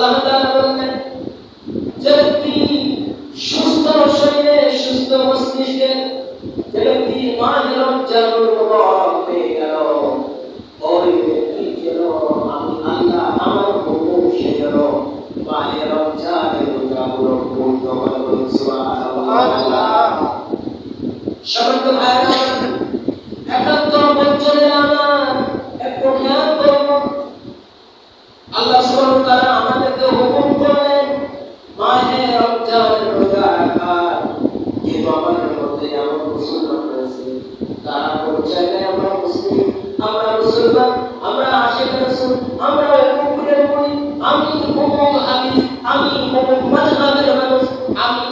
আল্লাহ তাআলা বললেন, যে ব্যক্তি সুস্থ শরীরে, সুস্থ মস্তিষ্কে, যে ব্যক্তি মাহে রমজানুল মুবারক পেয়ে গেল, ওই ব্যক্তি যেন আমি আল্লাহ আমার তাআলা আমাদেরকে হুকুম করলেন মাহে রমজানের রোজা রাখার কিন্তু আমাদের মধ্যে এমন মুসলমান রয়েছে তারা পরিচয় দেয় আমরা মুসলিম আমরা মুসলমান আমরা আশেখ রাসূল আমরা হুকুমের পড়ি আমি হুকুম হাদিস আমি হুকুম মাযহাবের মানুষ আমি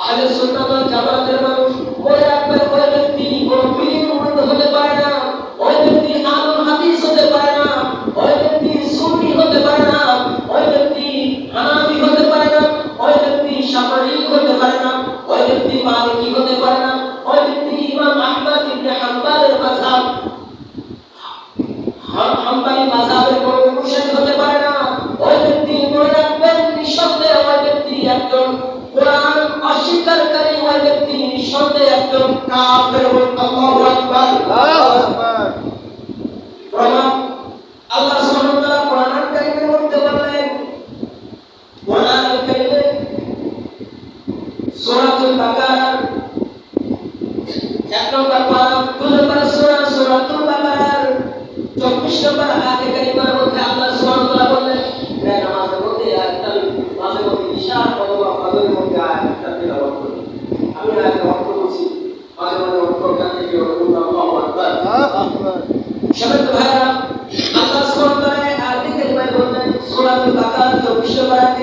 আহলে সুন্নাত ওয়াল জামাতের মানুষ মনে রাখবেন ওই ব্যক্তি কোন পীরের মুরিদ হতে পারে না ওই ব্যক্তি আলম হাদিস হতে পারে না ওই ব্যক্তি সুন্নি হতে পারে না ওই ব্যক্তি হানাফি হতে পারে না ওই ব্যক্তি শাফিঈ হতে পারে না ওই ব্যক্তি মালিকি হতে পারে না ওই ব্যক্তি ইমাম আহমদ ইবনে হাম্বলের মাযহাব হাম- হাম্বলি মাযহাবের কোন অনুসারী হতে পারে না ওই ব্যক্তি মনে রাখবেন নিঃসন্দেহে ওই ব্যক্তি একজন কোরআন অস্বীকারী ওই ব্যক্তি নিঃসন্দেহে একজন কাফের আল্লাহু আকবার প্রমাণ আল্লাহ সুবহানাহু ওয়া তাআলা কোরআন কারীমের মধ্যে বললেন কোরআন কারীমে সূরাতুল বাকারা। এক নম্বর পারা দুই নম্বর সূরা, সূরাতুল বাকারার 24 নম্বর আয়াতে কারিমার মধ্যে আল্লাহ সুবহানাহু ওয়া বললেন এই নামাজের মধ্যে একটা মাঝে মধ্যে ইশা অথবা ফজরের মধ্যে আয়াতটা তিলাওয়াত করি আমি আয়াতের অর্থ বলছি মাঝে মাঝে অর্থ জানতে গিয়ে আল্লাহু আকবার। সবাইকে ভাইরা, আল্লাহ সুবহানাহু ওয়া তাআলা আয়াতে কারিমায় বললেন, সূরাতুল বাকারা 24 নম্বর আয়াতে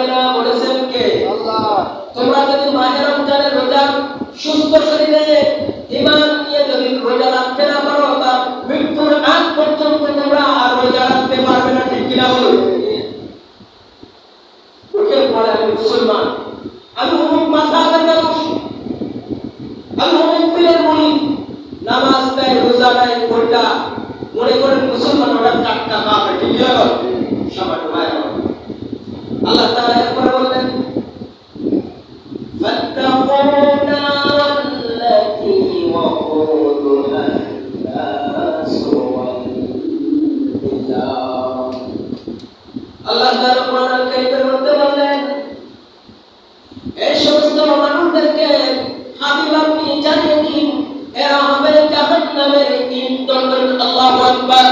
কখনোই বলেছেন কে? তোমরা যদি মাহে রমজানের রোজা সুস্থ শরীরে ঈমান নিয়ে যদি রোজা রাখতে না পারো তা মৃত্যুর আগ পর্যন্ত তোমরা আর রোজা রাখতে পারবে না ঠিক কিনা বলুন? মুখের পরে আমি মুসলমান। আমি অমুক মাসাবের মানুষ। আমি অমুক পীরের মুড়ি নামাজ দেয় রোজা দেয় কোনটা মনে করেন মুসলমান ওরা চারটা কাপড় ঠিক আছে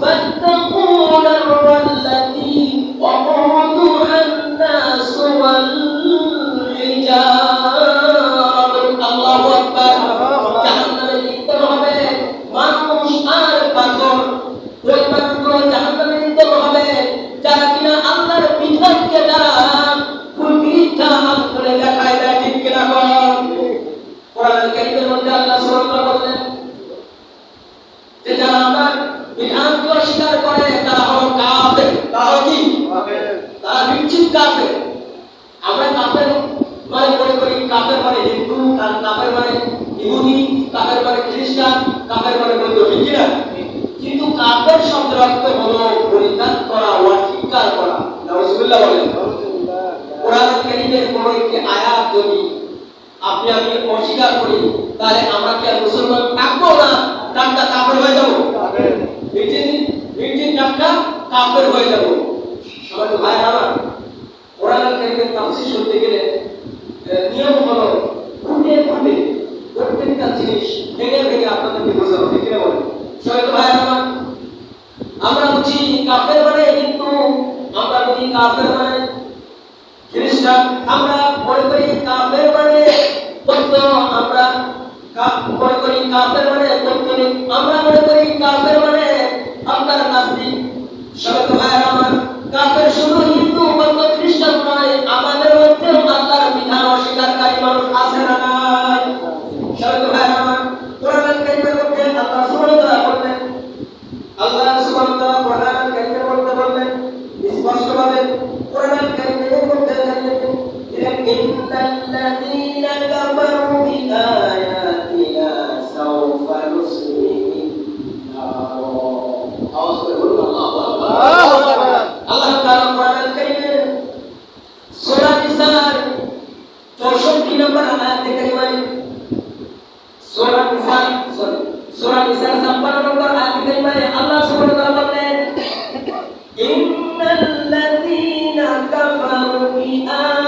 فاتقوا الذي وقال আমরা কাফের মানে মনে করি কাফের মানে হিন্দু কাফের মানে ইহুদি কাফের মানে খ্রিস্টান কাফের মানে বৌদ্ধ ঠিক কিনা? কিন্তু কাফের শব্দের অর্থ হলো পরিত্যাগ করা অস্বীকার করা। বলেন। কোরআন কারীমের কোনো একটি আয়াত যদি আপনি আমি অস্বীকার করি তাহলে আমরা কি আর মুসলমান থাকব না? ডাক্তার কাফের হয়ে যাব? ভিটিন ভিটিন ডাক্তার কাফের হয়ে যাব। সবাই ভাই আমার। কোরআন কারিমের তাফসীর শুনতে গেলে ইনসান সূরা নিসা 56 নম্বর আয়াত কারিমায় আল্লাহ সুবহানাহু ওয়া তাআলা বলেন, ইন্নাল্লাযীনা কাফারু বিআয়াতিনা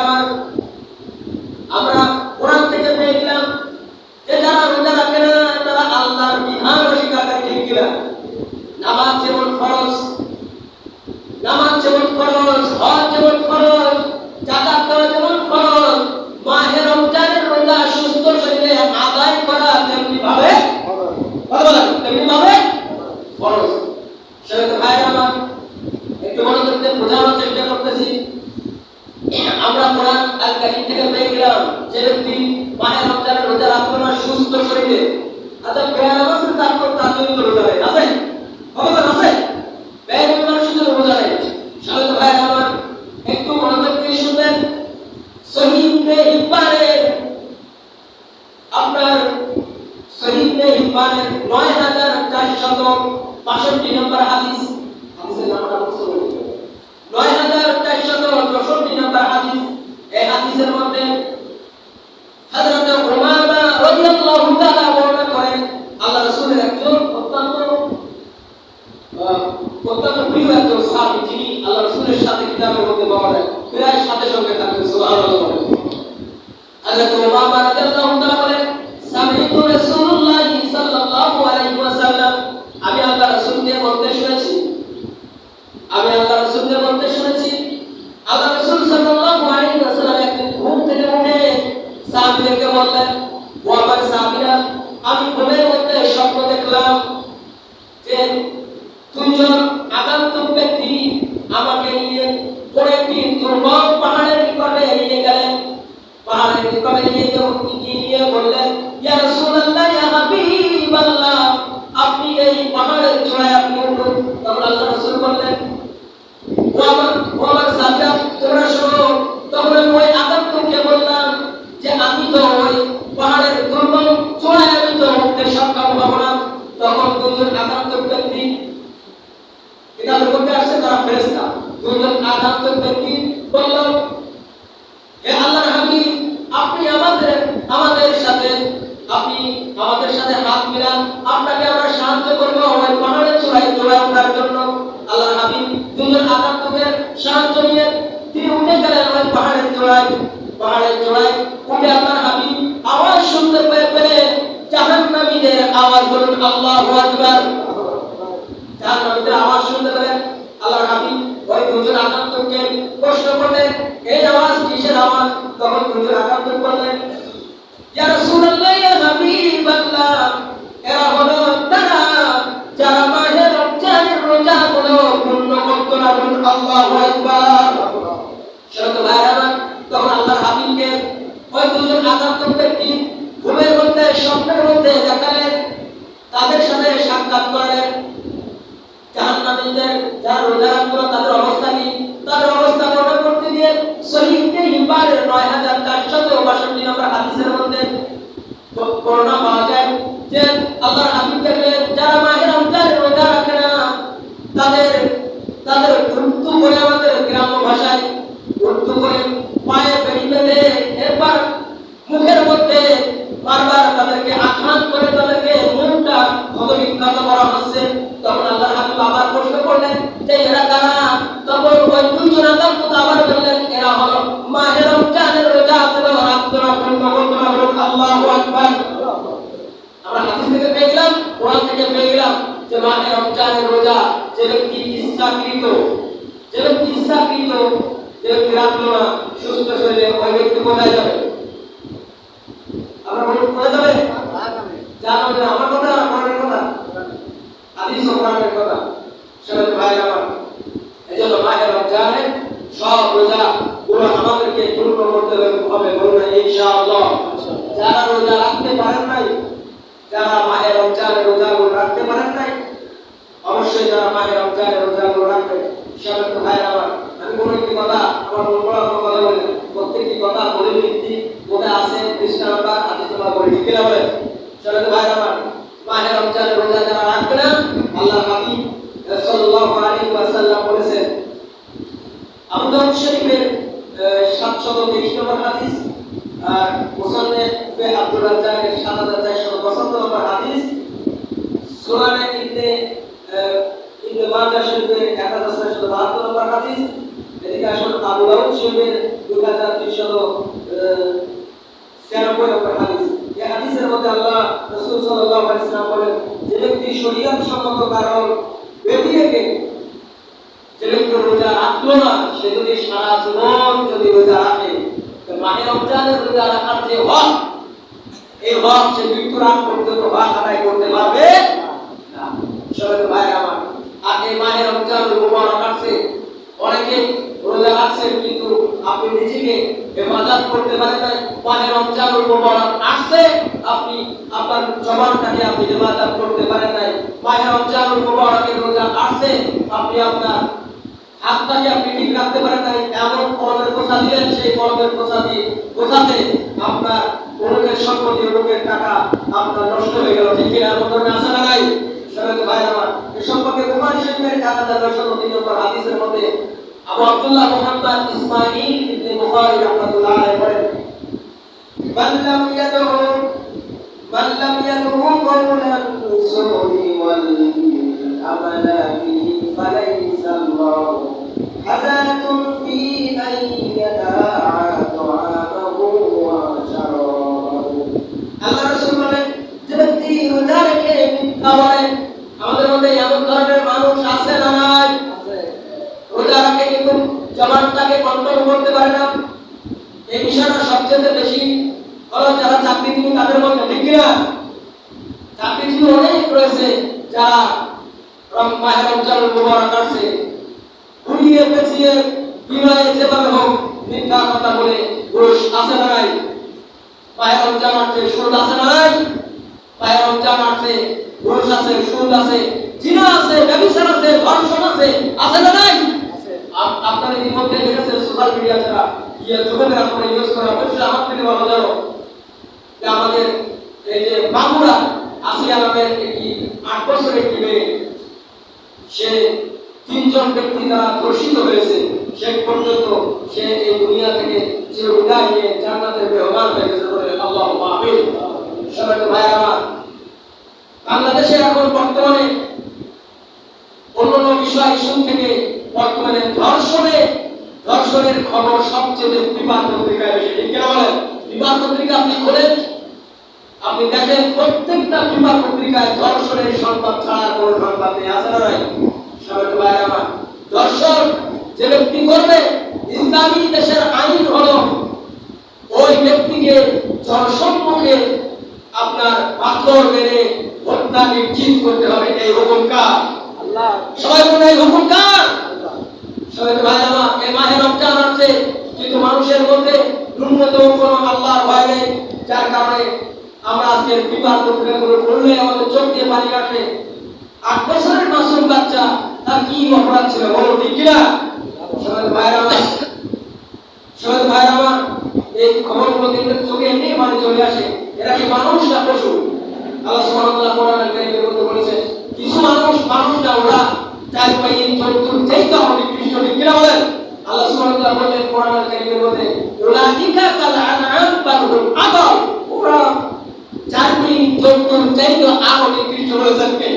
para মধ্যে পাওয়া যায় প্রায় সাথে সঙ্গে থাকবে সুবাহ আল্লাহ তোমার বারাকাত আল্লাহ বলে, সামিতু রাসূলুল্লাহ সাল্লাল্লাহু আলাইহি ওয়াসাল্লাম। আমি আল্লাহ রাসূলকে বলতে শুনেছি року কিনা আপনাকে আমরা সাহায্য করব আমার পাহাড়ের চূড়ায় চূড়ায় ওঠার জন্য। আল্লাহ হাবিব দুজন আকান্তদের সাহায্য নিয়ে তিনি উঠে গেলেন আমার পাহাড়ের চূড়ায়। পাহাড়ের চূড়ায় উঠে আল্লাহ হাবিব আওয়াজ শুনতে পেয়ে পেলে জাহান আওয়াজ বলুন আল্লাহ আকবার। জাহান আওয়াজ শুনতে পেলেন আল্লাহ হাবিব ওই দুজন আকান্তকে প্রশ্ন করলেন, এই আওয়াজ কিসের আওয়াজ? তখন দুজন আকান্ত করলেন ইয়া রাসূলুল্লাহ হাবিব গেলাম যে মাহে রমজানের রোজা যে ব্যক্তি ইচ্ছাকৃত, যে ব্যক্তি ইচ্ছাকৃত, যে ব্যক্তি রাখল না, সুস্থ শরীরে ওই ব্যক্তি কোথায় যাবে? আমরা বলুন যাবে? আমার কথা না কোরআনের কথা? কথা। সেটা ভাই আমার এজন্য মাহে রমজানে সব রোজা আমাদেরকে পূর্ণ করতে হবে বলুন ইনশাআল্লাহ। যারা রোজা রাখতে পারেন নাই যারা মাহে রমজানের রোজাগুলো রাখতে পারেন নাই, অবশ্যই যারা মাহে রমজানের রোজাগুলো রাখবে সেটা তো ভাই আমার, আমি কোনো একটি কথা, আমার মন কোনো কথা বলি প্রত্যেকটি কথা বলে ভিত্তি কোথায় আছে হাদিস নাম্বার, বলে ঠিক কিনা বলে সেটা তো ভাই আমার, মাহে রমজানের রোজা যারা রাখবে না, আল্লাহ আলাইহি ওয়াসাল্লাম বলেছেন, আবু দাউদ শরীফের সাতশত তেইশ নম্বর হাদিস মুসান্নেফে আব্দুর রাজ্জাকের সাত হাজার চারশো পঁচাত্তর হাজার তিনশত ছিয়ানব্বই নম্বর মধ্যে আল্লাহ রসুল সাল্লাল্লাহু আলাইহি ওয়াসাল্লাম বলেন সম্মত কারণ ব্যক্তি রেখে সে যদি সারা জীবন যদি রোজা রাখে মাহে রমজানের রোজা রাখার যে হক, এই হক সে মৃত্যুর পর্যন্ত হক আদায় করতে পারবে না। ভাই আমার আর এই মাহে রমজান মুবারক আসছে অনেকে রোজা রাখছেন কিন্তু আপনি নিজেকে হেফাজত করতে পারেন না মাহে রমজান মুবারক আসছে, আপনি আপনার জবানটাকে আপনি হেফাজত করতে পারেন নাই। মাহে রমজান রোজা আসছে, আপনি আপনার আপনাকে আপনি ঠিক রাখতে পারেন নাই, এমন কলমের কোষা দিলেন, সেই কলমের কোষা দিয়ে কোষাতে আপনার অমুকের সম্পত্তি অমুকের টাকা আপনার নষ্ট হয়ে গেল, ঠিক কিনা? এমন ধরনের আশা লাগাই সবাইকে ভাই, আমার এ সম্পর্কে কুমার শরীফের এক হাজার নয়শত তিন নম্বর হাদিসের মধ্যে আবু আব্দুল্লাহ মোহাম্মদ ইসমাইল ইবনে বুখারী রাহমাতুল্লাহ আলাইহি বলেন মান লাম ইয়াদউ মান লাম ইয়াদউ কওলান সুবহি ওয়াল আমালা فليس الله حسنة في أن يداعى طعامه وشرابه আল্লাহ রাসূল বলেন যে ব্যক্তি রোজা রেখে মিথ্যা বলে আমাদের মধ্যে এমন ধরনের মানুষ আছে না নাই রোজা রাখে কিন্তু জবানটাকে কন্ট্রোল করতে পারে না এই বিষয়টা সবচেয়ে বেশি হলো যারা চাকরিজীবী তাদের মধ্যে ঠিক কিনা চাকরিজীবী অনেক রয়েছে যারা রম- মাহে রমজান যেভাবে হোক মিথ্যা কথা বলে না নাই? মাহে রমজান আসছে সুদ নাই? মাহে রমজান আসছে আছে সুদ আছে, জিনা আছে আছে না নাই? আপ- আপনারা ইতিমধ্যে দেখেছেন সোশ্যাল মিডিয়া ইয়ে আপনারা ইউজ করা অবশ্যই আমার ভালো জানো যে আমাদের এই যে বাংলা আসিয়া নামের একটি আট বছরের একটি মেয়ে সে তিনজন ব্যক্তি দ্বারা ধর্ষিত হয়েছে, শেষ পর্যন্ত সে এই দুনিয়া থেকে চির বিদায় নিয়ে জান্নাতের মেহমান হয়ে গেছে বলে আল্লাহ আমিন। সবাই তো ভাই আমার, বাংলাদেশে এখন বর্তমানে অন্যান্য বিষয় ইস্যু থেকে বর্তমানে ধর্ষণে, ধর্ষণের খবর সবচেয়ে বিবাদ পত্রিকায় বেশি। কিনা বলেন? বিবাদ পত্রিকা আপনি খোলেন আপনি দেখেন প্রত্যেকটা বিবাদ পত্রিকায় দর্শনের সংবাদ ছাড়া কোনো সংবাদ নেই আছে না নাই? সবাই ভাই আমার। দর্শন যে ব্যক্তি করবে ইসলামী দেশের আইন হলো ওই ব্যক্তিকে জনসম্মুখে আপনার পাথর মেরে হত্যা নিশ্চিত করতে হবে। এই হুকুম কার? আল্লাহ। সবাই বলে এই হুকুম কার? সবাই তো ভাই আমার। এই মাহে রমজান আসছে কিন্তু মানুষের মধ্যে ন্যূনতম কোনো আল্লাহর ভয় নেই যার কারণে আমরা আজকে বিবাহ পত্রিকাগুলো পড়লে আমাদের চোখ দিয়ে পানি আসে। আট বছরের মাসুম বাচ্চা, তার কি অপরাধ ছিল বলো ঠিক কিনা? সবাই ভাইয়ের আমার সবাই ভাইয়ের আমার এই খবরগুলো দেখলে চোখে এমনি পানি চলে আসে। এরা কি মানুষ না পশু? আল্লাহ ওয়া তাআলা কোরআনের মধ্যে বলেছে কিছু মানুষ মানুষ না, ওরা চার পায়ে জন্তুর চাইতে হবে কৃষ্ণ, ঠিক কিনা বলেন? আল্লাহ তাআলা বলেন কোরআনের কারিমের মধ্যে উলাইকা কাল আনআম বাল হুম ওরা চার পায়ে জন্তুর চাইতে আরও নিকৃষ্ট বলেছেন কে